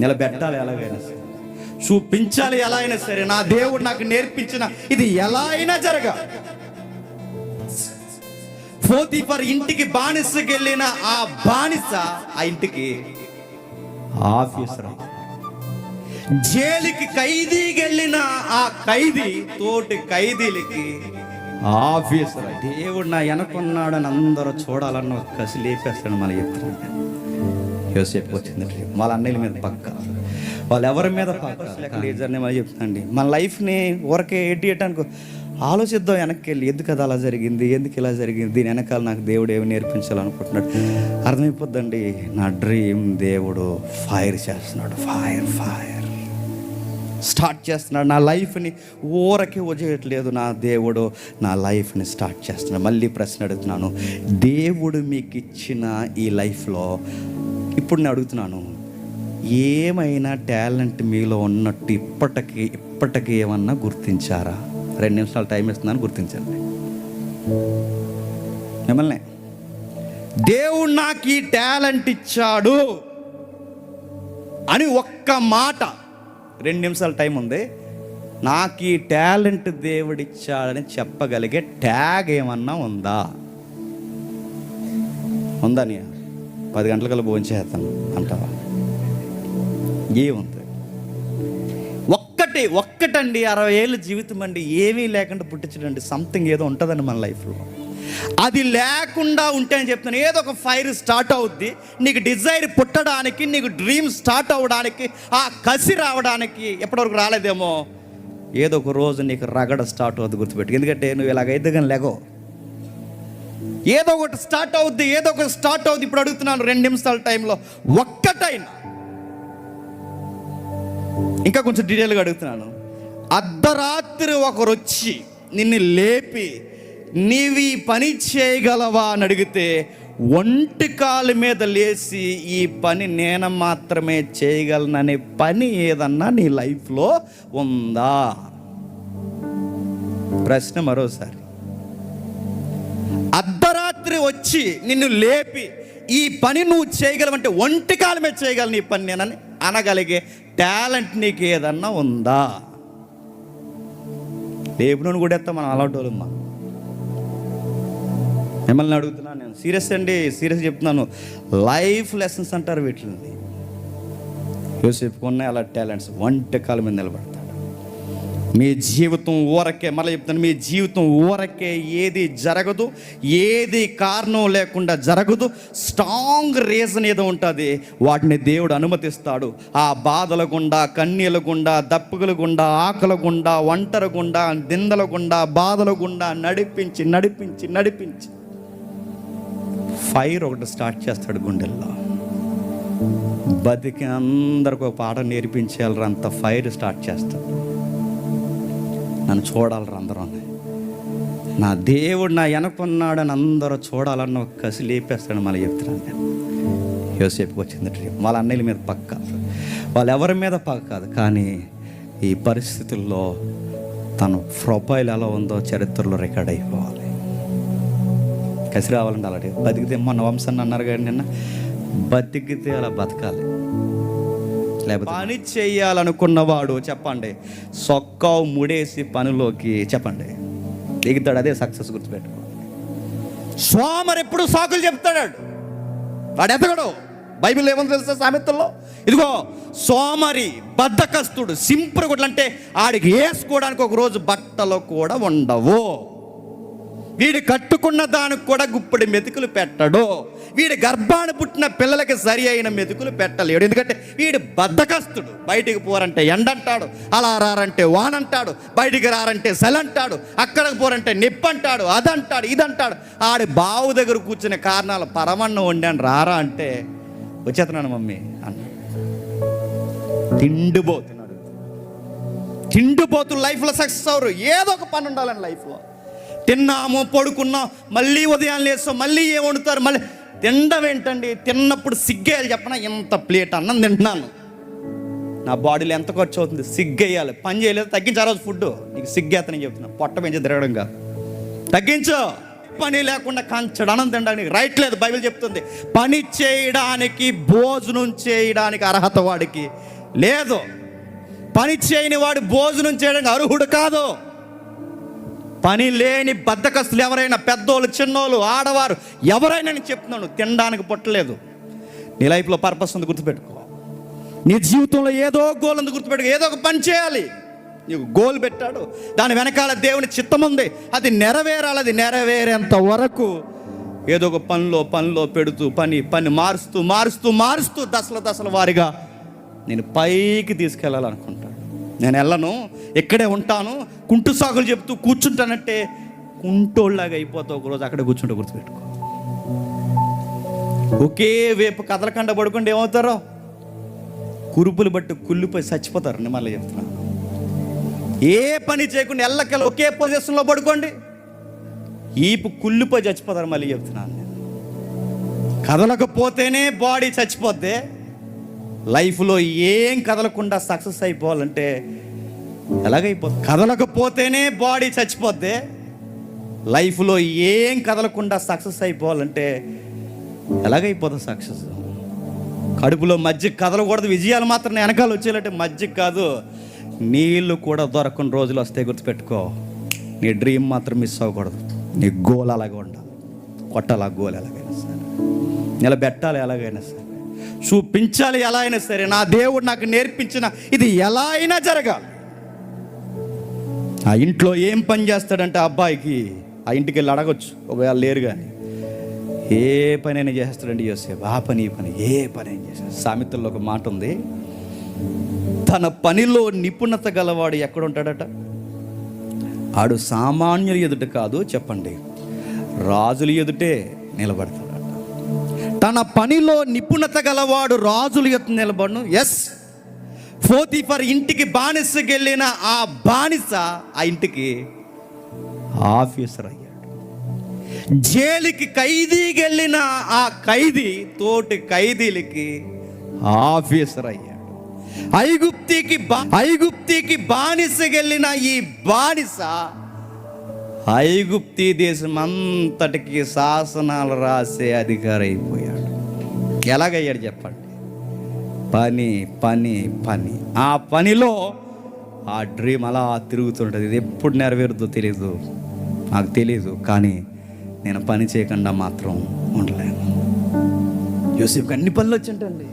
నిలబెట్టాలి ఎలాగైనా సరే. చూపించాలి ఎలా అయినా సరే. నా దేవుడు నాకు నేర్పించిన ఇది ఎలా అయినా జరగ పోతీఫర్ ఇంటికి బానిసకి వెళ్ళిన ఆ బానిస ఆ ఇంటికి ఆఫీసర్ జైలుకి ఖైదీకి వెళ్ళిన ఆ ఖైదీ తోటి ఖైదీలకి ఆఫీసర్ దేవుడు నా వెనకున్నాడని అందరూ చూడాలన్న కసి లేపేస్తాడు మన చెప్తున్నాను యోసేపు వచ్చింది డ్రీమ్. వాళ్ళ అన్నయ్యల మీద పక్క. వాళ్ళు ఎవరి మీద లేజర్ని మళ్ళీ చెప్తాండి మన లైఫ్ని ఊరకే ఎట్టి చేయటానికి ఆలోచిద్దాం వెనక్కి వెళ్ళి ఎందుకు అది అలా జరిగింది? ఎందుకు ఇలా జరిగింది? దీని వెనకాల నాకు దేవుడు ఏమి నేర్పించాలనుకుంటున్నాడు? అర్థమైపోద్దండి. నా డ్రీమ్ దేవుడు ఫైర్ చేస్తున్నాడు. Fire fire. స్టార్ట్ చేస్తున్నాడు. నా లైఫ్ని ఊరకే వదిలేయట్లేదు నా దేవుడు. నా లైఫ్ని స్టార్ట్ చేస్తున్నాడు. మళ్ళీ ప్రశ్న అడుగుతున్నాను. దేవుడు మీకు ఇచ్చిన ఈ లైఫ్లో ఇప్పుడు నేను అడుగుతున్నాను ఏమైనా టాలెంట్ మీలో ఉన్నట్టు ఇప్పటికి ఇప్పటికి ఏమన్నా గుర్తించారా? రెండు నిమిషాలు టైం ఇస్తున్నాను గుర్తించండి. మిమ్మల్ని దేవుడు నాకు ఈ టాలెంట్ ఇచ్చాడు అని ఒక్క మాట రెండు నిమిషాల టైం ఉంది నాకు ఈ టాలెంట్ దేవుడిచ్చాడని చెప్పగలిగే ట్యాగ్ ఏమన్నా ఉందా? ఉందా నీ పది గంటలకల్లా భోజనం చేస్తాను అంటావా? ఏముంది? ఒక్కటి ఒక్కటండి అరవై ఏళ్ళ జీవితం అండి ఏమీ లేకుండా పుట్టించడండి. సంథింగ్ ఏదో ఉంటుందండి మన లైఫ్లో. అది లేకుండా ఉంటే అని చెప్తాను ఏదో ఒక ఫైర్ స్టార్ట్ అవుద్ది. నీకు డిజైర్ పుట్టడానికి నీకు డ్రీమ్ స్టార్ట్ అవ్వడానికి ఆ కసి రావడానికి ఎప్పటివరకు రాలేదేమో? ఏదో ఒక రోజు నీకు రగడ స్టార్ట్ అవుద్ది గుర్తుపెట్టు ఎందుకంటే నువ్వు ఇలాగైతే కానీ లేకో. ఏదో ఒకటి స్టార్ట్ అవుద్ది ఏదో ఒకటి స్టార్ట్ అవుద్ది. ఇప్పుడు అడుగుతున్నాను రెండు నిమిషాల టైంలో. ఒక్కటైనా. ఇంకా కొంచెం డీటెయిల్గా అడుగుతున్నాను. అర్ధరాత్రి ఒకరు వచ్చి నిన్ను లేపి నీవి పని చేయగలవా అని అడిగితే ఒంటి కాలు మీద లేచి ఈ పని నేను మాత్రమే చేయగలననే పని ఏదన్నా నీ లైఫ్లో ఉందా? ప్రశ్న మరోసారి. రాత్రి వచ్చి నిన్ను లేపి ఈ పని నువ్వు చేయగలవంటే ఒంటి కాలమే చేయగలను ఈ పని నేనని అనగలిగే టాలెంట్ నీకు ఏదన్నా ఉందా? లేపునని కూడా ఎత్తా మనం అలాంటి వాళ్ళమ్మా. మిమ్మల్ని అడుగుతున్నాను నేను. సీరియస్ అండి సీరియస్ చెప్తున్నాను. లైఫ్ లెసన్స్ అంటారు వీటిని. యోసేపు ఉన్నాయి అలా టాలెంట్స్ వంట కాలం మీద నిలబడతాడు మీ జీవితం ఊరకే మళ్ళీ చెప్తాను మీ జీవితం ఊరకే ఏది జరగదు ఏది కారణం లేకుండా జరగదు స్ట్రాంగ్ రీజన్ ఏదో ఉంటుంది వాటిని దేవుడు అనుమతిస్తాడు. ఆ బాధల గుండా కన్నీల గుండా దప్పుల గుండా ఆకల గుండా ఒంటరి గుండా దిందల గుండా బాధల గుండా నడిపించి నడిపించి నడిపించి. ఫైర్ ఒకటి స్టార్ట్ చేస్తాడు గుండెల్లో. బతికి అందరికి ఒక పాట నేర్పించేయాలరా అంత ఫైర్ స్టార్ట్ చేస్తాడు. నన్ను చూడాలరా అందరూ నా దేవుడు నా వెనకున్నాడని అందరూ చూడాలన్న ఒక కసి లేపేస్తాడు మళ్ళీ చెప్తున్నాను నేను. యోసేపుకి వచ్చింది డ్రీమ్ వాళ్ళ అన్నయ్యల మీద పక్క వాళ్ళు ఎవరి మీద పక్క కాదు. కానీ ఈ పరిస్థితుల్లో తన ప్రొఫైల్ ఎలా ఉందో చరిత్రలో రికార్డ్ అయిపోవాలి. కసి రావాలంటే అలాంటి బతికితే మొన్న వంశాన్ని అన్నారు కానీ నిన్న. బతికితే అలా బతకాలి. పని చేయాలనుకున్నవాడు చెప్పండి. సొక్కావు ముడేసి పనిలోకి చెప్పండి. దిగుతాడు అదే సక్సెస్ గుర్తుపెట్టుకో. సోమరు ఎప్పుడు సాకులు చెప్తాడు? వాడు ఎదగడు. బైబిల్ ఏమని తెలుసా సామెతల్లో? ఇదిగో సోమరి బద్దకస్తుడు సింపుల్ అంటే ఆడికి వేసుకోవడానికి ఒక రోజు బట్టలు కూడా ఉండవు. వీడు కట్టుకున్న దానికి కూడా గుప్పడి మెతుకులు పెట్టడు. వీడి గర్భాన్ని పుట్టిన పిల్లలకి సరి అయిన మెతుకులు పెట్టలేడు. ఎందుకంటే వీడు బద్ధకస్తుడు బయటికి పోరంటే ఎండంటాడు అలా రారంటే వానంటాడు బయటికి రారంటే సెలంటాడు అక్కడికి పోరంటే నిప్పంటాడు అదంటాడు ఇదంటాడు. ఆడి బావు దగ్గర కూర్చునే కారణాలు పరమన్నం వండాను రారా అంటే వచ్చేతున్నాను మమ్మీ అన్న. తిండిపోతున్నాడు. తిండిపోతు లైఫ్లో సక్సెస్ అవరు ఏదో ఒక పని ఉండాలని లైఫ్లో. తిన్నాము పడుకున్నాం మళ్ళీ ఉదయం లేస్తాం మళ్ళీ ఏం వండుతారు మళ్ళీ తినడం ఏంటండి? తిన్నప్పుడు సిగ్గేయాలి చెప్పనా? ఇంత ప్లేట్ అన్నం తింటున్నాను. నా బాడీలో ఎంత ఖర్చు అవుతుంది? సిగ్గేయాలి. పని చేయలేదు తగ్గించారు రోజు ఫుడ్ నీకు సిగ్గేతని చెప్తున్నా. పొట్ట పెంచి తిరగడం కాదు. తగ్గించు. పని లేకుండా కంచడు అన్నం తినడానికి రైట్ లేదు బైబిల్ చెప్తుంది. పని చేయడానికి భోజనం చేయడానికి అర్హత వాడికి లేదు. పని చేయని వాడు భోజనం చేయడానికి అర్హుడు కాదు. పని లేని బద్దకస్తులు ఎవరైనా పెద్దోళ్ళు చిన్నోళ్ళు ఆడవారు ఎవరైనా నేను చెప్తున్నాను తినడానికి పుట్టలేదు. నీ లైఫ్లో పర్పస్ ఉంది గుర్తుపెట్టుకో. నీ జీవితంలో ఏదో గోల్ ఉంది గుర్తుపెట్టుకో. ఏదో ఒక పని చేయాలి. నీకు గోల్ పెట్టాడు. దాని వెనకాల దేవుని చిత్తం ఉంది. అది నెరవేరాలి అది నెరవేరేంత వరకు ఏదో ఒక పనిలో పనిలో పెడుతూ పని పని మారుస్తూ మారుస్తూ మారుస్తూ దశల దశల వారిగా నేను పైకి తీసుకెళ్ళాలనుకుంటాను నేను వెళ్ళను ఇక్కడే ఉంటాను కుంటు సాగులు చెప్తూ కూర్చుంటానంటే కుంటోళ్ళలాగా అయిపోతావు ఒకరోజు అక్కడే కూర్చుంటే గుర్తుపెట్టుకో. ఒకే వేపు కదలకండ పడుకుంటే ఏమవుతారో? కురుపులు బట్టి కుళ్ళిపోయి చచ్చిపోతారు నేను మళ్ళీ చెప్తున్నాను ఏ పని చేయకుండా ఎల్లకెళ్ళ ఒకే పొజిషన్లో పడుకోండి. ఈపు కుళ్ళిపోయి చచ్చిపోతారు మళ్ళీ చెప్తున్నాను నేను. కదలకపోతేనే బాడీ చచ్చిపోద్ది. లైఫ్లో ఏం కదలకుండా సక్సెస్ అయిపోవాలంటే ఎలాగైపోతుంది? కదలకపోతేనే బాడీ చచ్చిపోద్ది. లైఫ్లో ఏం కదలకుండా సక్సెస్ అయిపోవాలంటే ఎలాగైపోతుంది సక్సెస్? కడుపులో మజ్జిగ కదలకూడదు. విజయాలు మాత్రం వెనకాల వచ్చేయాలంటే మజ్జిగ కాదు. నీళ్ళు కూడా దొరకని రోజులు వస్తాయి గుర్తుపెట్టుకో. నీ డ్రీమ్ మాత్రం మిస్ అవ్వకూడదు. నీ గోల్ అలాగే ఉండాలి. కొట్టాలి ఆ గోల్ ఎలాగైనా సరే. నిలబెట్టాలి ఎలాగైనా సరే. చూపించాలి ఎలా అయినా సరే. నా దేవుడు నాకు నేర్పించిన ఇది ఎలా అయినా జరగాలి. ఆ ఇంట్లో ఏం పని చేస్తాడంటే అబ్బాయికి ఆ ఇంటికి వెళ్ళి అడగచ్చు. ఒకవేళ లేరు కానీ ఏ పని అయినా చేస్తాడండి యోసేపు. ఆ పని ఈ పని ఏ పని అయినా చేస్తాడు. సామెతల్లో ఒక మాట ఉంది. తన పనిలో నిపుణత గలవాడు ఎక్కడ ఉంటాడట ఆడు సామాన్యుల ఎదుట కాదు చెప్పండి. రాజుల ఎదుటే నిలబడతాడు. తన పనిలో నిపుణత గలవాడు రాజుల ఎత్తు నిలబడను. ఎస్ ఫోతిఫర్ ఇంటికి బానిసకి వెళ్ళిన ఆ బానిస ఆ ఇంటికి ఆఫీసర్ అయ్యాడు. జైలుకి ఖైదీకి వెళ్ళిన ఆ ఖైదీ తోటి ఖైదీలకి ఆఫీసర్ అయ్యాడు. ఐగుప్తికి బా- ఐగుప్తికి బానిసకెళ్ళిన ఈ బానిస ఐగుప్తి దేశం అంతటికి శాసనాలు రాసే అధికారి అయిపోయాడు ఎలాగయ్యాడు చెప్పండి? పని పని పని. ఆ పనిలో ఆ డ్రీమ్ అలా తిరుగుతుంటుంది. ఇది ఎప్పుడు నెరవేరుద్దో తెలియదు నాకు తెలియదు కానీ నేను పని చేయకుండా మాత్రం ఉండలేను. యోసేపుకి అన్ని పనులు వచ్చింటండి.